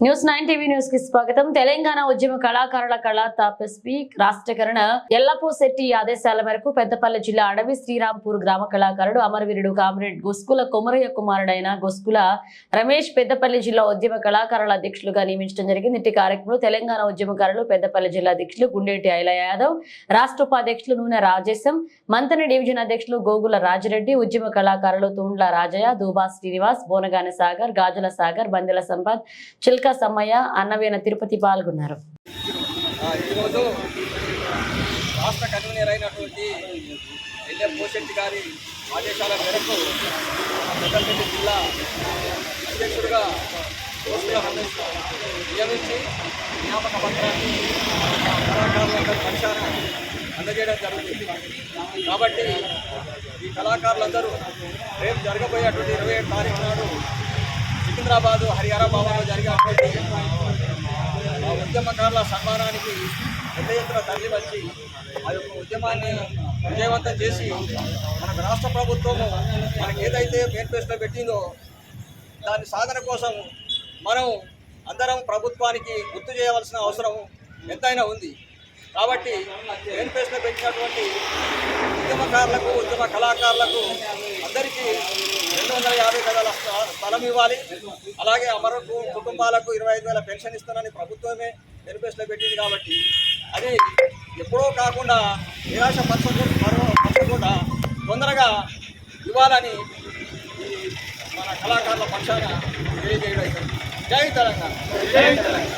News nine TV న్యూస్కి స్వాగతం. తెలంగాణ ఉద్యమ కళాకారుల కళా తాపస్వి రాష్ట్రకరణ ఎల్లపో శెట్టి ఆదేశాల మేరకు పెద్దపల్లి జిల్లా అడవి శ్రీరాంపూర్ గ్రామ కళాకారుడు అమరవీరుడు కామ్రేడ్ గొస్కుల కొమరయ్య కుమారుడైన గొస్కుల రమేష్ పెద్దపల్లి జిల్లా ఉద్యమ కళాకారుల అధ్యక్షులుగా నియమించడం జరిగింది. ఇట్టి కార్యక్రమంలో తెలంగాణ ఉద్యమకారులు పెద్దపల్లి జిల్లా అధ్యక్షులు గుండేటి ఐల యాదవ్ రాష్ట్ర ఉపాధ్యక్షులు నూనె రాజేశం మంతని డివిజన్ అధ్యక్షులు గోగుల రాజిరెడ్డి ఉద్యమ కళాకారులు తూండ్ల రాజయ్య దూబా శ్రీనివాస్ బోనగాని సాగర్ గాజుల సాగర్ బందెల సంపత్ చిల్క సమ్మయ్య అన్నవీన తిరుపతి పాల్గొన్నారు. ఆ, ఈరోజు రాష్ట్ర కన్వీనర్ అయినటువంటి ఎల్ఎం పోషెట్టి గారి ఆదేశాల మేరకు పెద్దపల్లి జిల్లా అధ్యక్షుడిగా కోసుల రమేష్ నియమించి నియామక పత్రాన్ని కళాకారులందరూ పక్షాన అందజేయడం జరుగుతుంది. కాబట్టి ఈ కళాకారులందరూ రేపు జరగబోయేటువంటి ఇరవై ఏడు తారీఖు నాడు హైదరాబాదు హరియారా భవన్లో జరిగేటువంటి ఉద్యమకారుల సన్మానానికి పెద్ద ఎత్తున తరలి వచ్చి ఆ యొక్క ఉద్యమాన్ని విజయవంతం చేసి మనకు రాష్ట్ర ప్రభుత్వము మనకి ఏదైతే మేనిఫెస్టో పెట్టిందో దాని సాధన కోసం మనం అందరం ప్రభుత్వానికి గుర్తు చేయవలసిన అవసరం ఎంతైనా ఉంది. కాబట్టి మేనిఫెస్టో పెట్టినటువంటి ఉద్యమకారులకు ఉద్యమ కళాకారులకు అందరికీ రెండు వందల యాభై గదాల స్థలం ఇవ్వాలి. అలాగే అమర కు- కుటుంబాలకు ఇరవై ఐదు వేల పెన్షన్ ఇస్తానని ప్రభుత్వమే మేనిఫెస్టో పెట్టింది కాబట్టి అది ఎప్పుడో కాకుండా నిరాశ పరచకుండా పర- పరచకుండా తొందరగా ఇవ్వాలని మన కళాకారుల పక్షాన తెలియజేయడం. జై తెలంగాణ. జై తెలంగాణ.